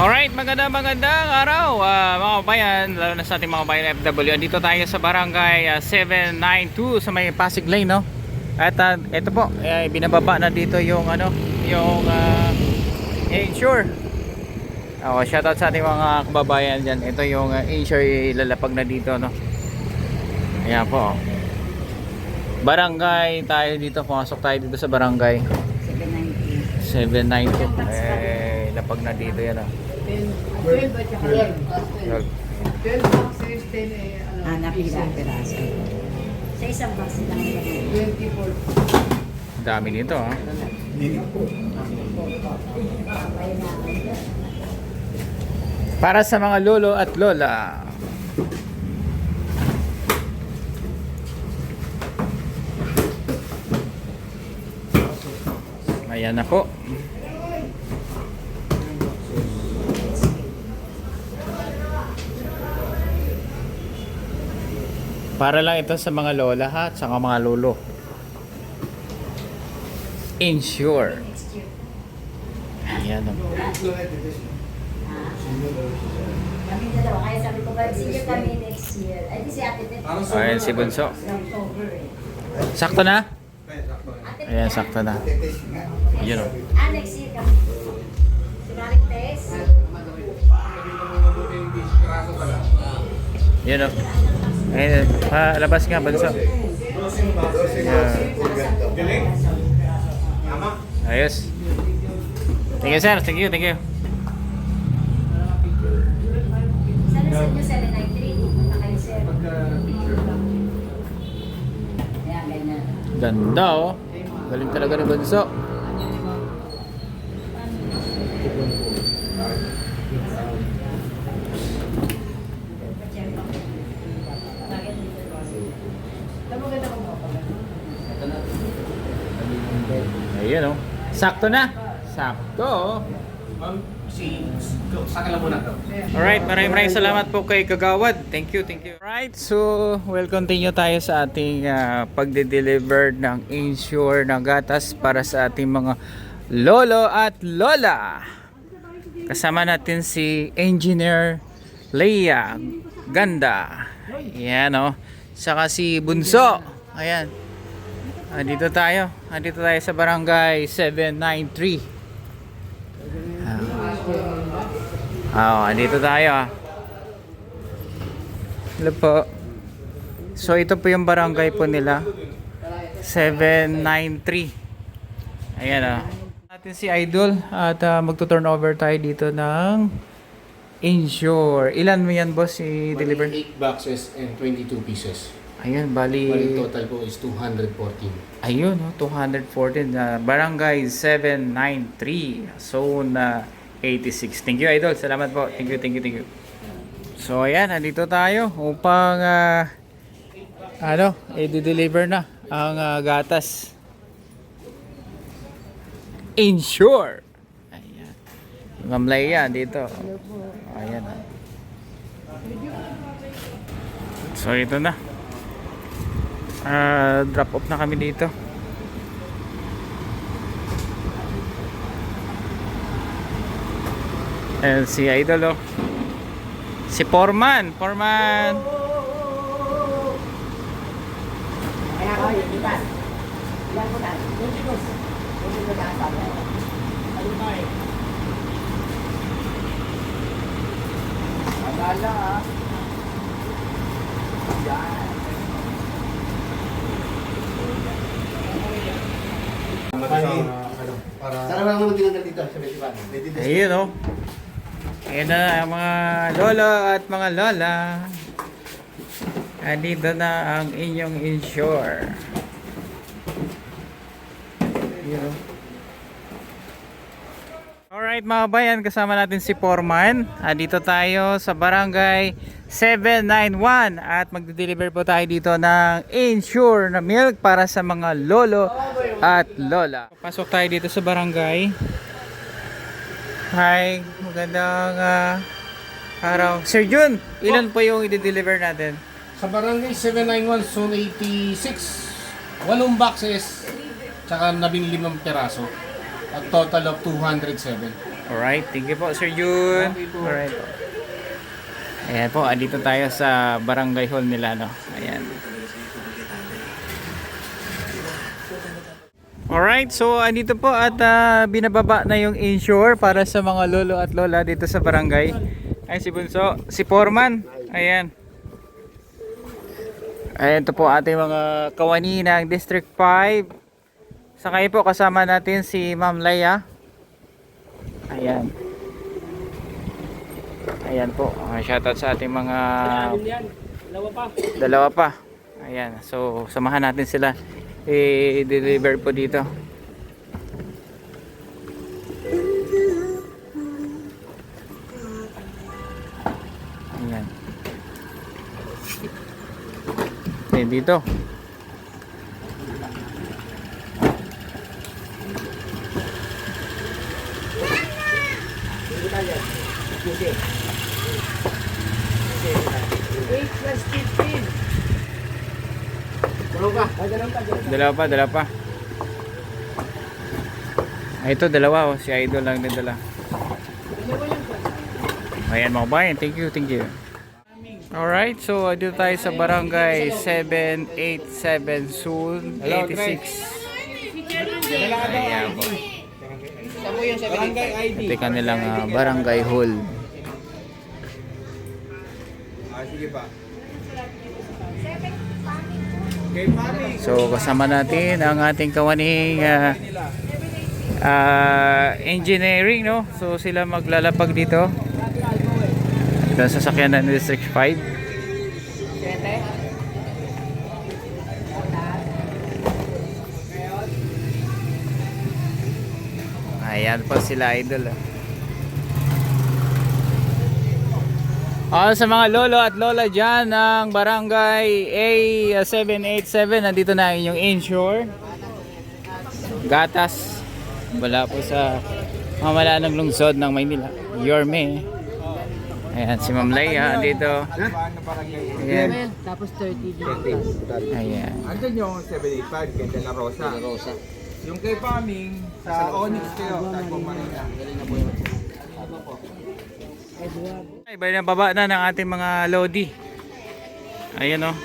Alright, maganda magandang araw ah, mga kabayan, lalo na sa ating mga kabayan FW. Dito tayo sa barangay ah, 792 sa may Pasig Lane, no? At ah, ito po, eh, binababa na dito yung ano, yung uh, insure. Oh, shoutout sa ating mga kababayan diyan. Ito yung uh, insure lalapag na dito, no? Ayan po. oh. Barangay tayo dito, pumasok tayo dito sa barangay 792. Eh, lapag na dito yan, ah. 12 at saka 12. 12 boxes, 10 eh, ano, Hanap nila ang pieces. piraso. Sa isang box lang naman. 24. Dami nito, ah. Para sa mga lolo at lola. Ayan na po. Para lang ito sa mga lola ha, at sa mga lolo. Insure. Ayan o. Kami dalawa, kaya sabi ko ba, senior kami next year. Ay, si Ate Beth. Ayan si Bunso. October eh. Sakto na? Ate Ayan, sakto na. Yun o. Ah, next year kami. Si Maring Tess. Yun o. Ayun, pa, labas nga, Bunso. Yeah. Ayos. Thank you, sir. Thank you, thank you. Sana sa inyo 793. Punta kayo, sir. Ayan, ganyan. Ganda oh. Galing talaga ni Bunso. Ayun oh. Sakto na. Sakto oh. Ma'am, si sa lang muna to. Alright, maraming maraming salamat po kay Kagawad. Thank you, thank you. Alright, so we'll continue tayo sa ating ah, pagde-deliver ng insure ng gatas para sa ating mga lolo at lola. Kasama natin si Engineer Leia Ganda. Ayan o. Saka si Bunso. Ayan. Andito tayo. Andito tayo sa barangay 793. Ah, oh, andito tayo ah. Hello po. So ito po yung barangay po nila. 793. Ayan ah. Natin si Idol at uh, magto-turn over tayo dito ng insure. Ilan mo yan boss i-deliver? 8 boxes and 22 pieces. Ayun, Bali bali total po is 214. Ayun, no, 214 na Barangay 793, Zone uh, 86. Thank you, Idol. Salamat po. Thank you, thank you, thank you. So, ayan, nandito tayo upang ah, ano, i-deliver na ang ah, gatas. Insure. Ayan. Ma'am Leia, dito. Ayan. So, ito na. Ah, drop off na kami dito. Ayan si Idol oh. Si Foreman, Foreman. Kaya ko, yung itan. Ilan ko na? 22. 22 na sabi. Alimay. Ah. Yan. Sana lang naman tinanggal dito sa Betipan. Ayun oh. Ayan na ang mga lolo at mga lola. Andito na ang inyong insure. Ayun oh. Alright mga bayan, kasama natin si Foreman. Andito tayo sa barangay 791 at magde-deliver po tayo dito ng insure na milk para sa mga lolo at lola. Pasok tayo dito sa barangay. Hi, magandang ah, araw. Sir Jun, ilan po yung i-deliver natin? Sa Barangay 791 Zone 86, walong boxes, tsaka nabing limang At total of 207. Alright, thank you po Sir Jun. Alright po. Ayan po, andito tayo sa barangay hall nila, no? Ayan. Alright, so andito po at ah, binababa na yung insure para sa mga lolo at lola dito sa barangay. Ay si Bunso, si Foreman. Ayan. Ayan to po ating mga kawani ng District 5. Sakay po kasama natin si Ma'am Leia. Ayan. Ayan po. Uh, shoutout sa ating mga. Dalawa pa. dalawa pa. Ayan. So, samahan natin sila. I-deliver po dito. Ayan. Ayan dito. Plus fifteen. Dalawa pa. Ay, dalawa pa. Dalawa pa, dalawa pa. Ay, ito, dalawa oh. Si Idol lang din dala. Ayan mga bayan. Thank you, thank you. Alright, so dito tayo sa barangay 787 soon 86. Ayan po. Ito yung kanilang ah, barangay hall. So kasama natin ang ating kawaning ah, ah, engineering no. So sila maglalapag dito. Ito ang sasakyan ng District 5. Ayan po sila idol. ah. Ah, sa mga lolo at lola dyan ng barangay A787, nandito na yung inshore. Gatas. Wala po sa mamala ng lungsod ng Maynila. Yorme. Ayan, si Ma'am Leia dito. Ayan. Tapos 30 dito. Ayan. Andun yung 785, kay De La Rosa. Rosa. Yung kay Paming, sa Onyx kayo, Tagpong Marina. Ay, bali na baba na ng ating mga lodi. Ayan oh.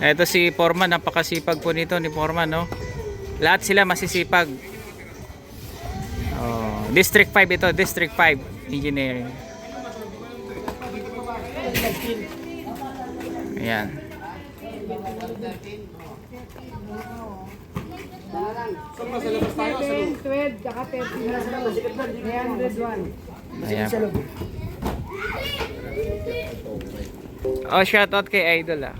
Ito si Foreman, napakasipag po nito ni Foreman, no? Lahat sila masisipag. Oh, District 5 ito, District 5 Engineering. Ayan. Seven, twelve, tsaka 30 na sa labas. 301. Ayan. Oh, shoutout kay Idol ah.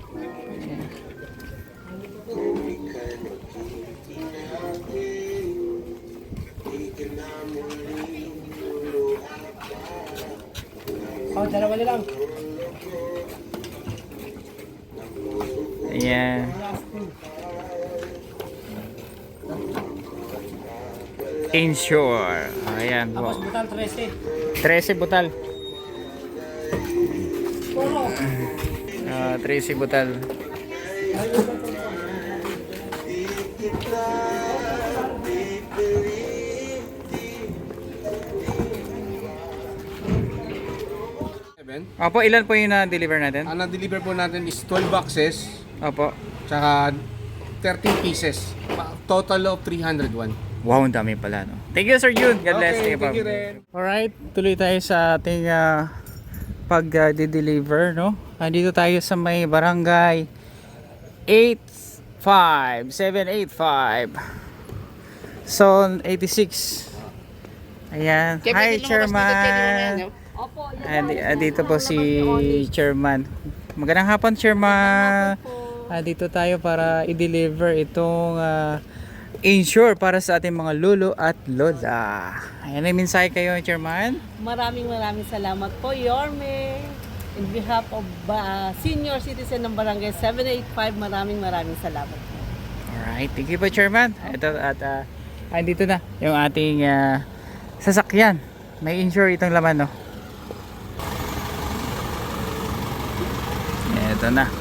Oh, dalawa na lang. Ayan. Insure. Ayan Tapos po. butal 13. 13 butal. Ah, 13 butal. Opo, ilan po yung na-deliver natin? Ang na-deliver po natin is 12 boxes, Opo. tsaka 13 pieces. Total of 301. Wow, ang dami pala, no? Thank you, Sir Jun. God bless. Okay, you, thank you rin. Alright, tuloy tayo sa ating ah, pag-deliver, no? Andito tayo sa may barangay 85785 Zone 86 Ayan. Hi, Chairman. Andi, andito po si Chairman. Magandang hapon, Chairman. Andito tayo para i-deliver itong ah, insure para sa ating mga lolo at lola. Ayan, may mensahe kayo, Chairman. Maraming maraming salamat po, Yorme. In behalf of uh, senior citizen ng Barangay 785, maraming maraming salamat po. Alright, thank you po Chairman. Ito at uh, andito na yung ating ah, sasakyan. May insure itong laman no. Ito na.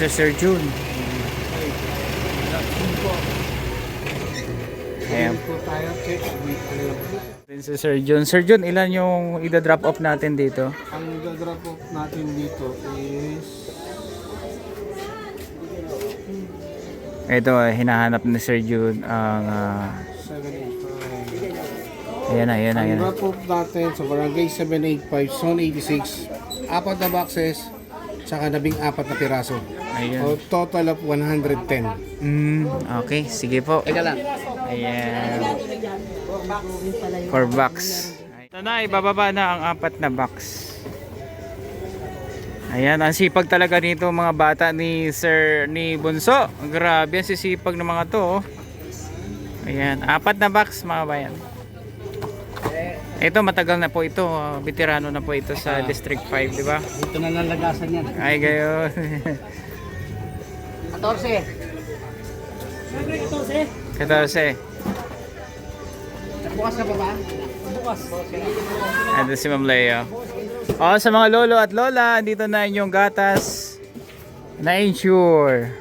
Si Sir June. Ayan. Din si Sir June. Sir June, ilan yung ida-drop off natin dito? Ang gagrap off natin dito is Ito, eh, hinahanap ni Sir June ang... ah, 785. ayan na, ayan na, Ang ayan na. drop off natin sa Barangay 785, Zone 86, apat na boxes, tsaka nabing apat na piraso. Ayun. O total of 110. Mm, okay, sige po. Teka lang. Ayan. For box. Ito na, ibababa na ang apat na box. Ayan, ang sipag talaga nito mga bata ni Sir ni Bunso. Grabe ang sisipag ng mga to. oh. Ayan, apat na box mga bayan. Ito matagal na po ito, oh. veterano na po ito sa District 5, di ba? Dito na nalagasan yan. Ay gayon. 14. 14. Bukas na pa ba? Ando si Ma'am Leo. O, sa mga lolo at lola, dito na inyong gatas na insure.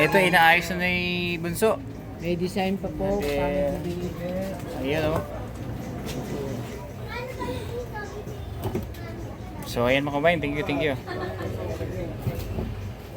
Ito, inaayos na ni Bunso. May design pa po. Ayan o. So, ayan mga kabayan. Thank you, thank you.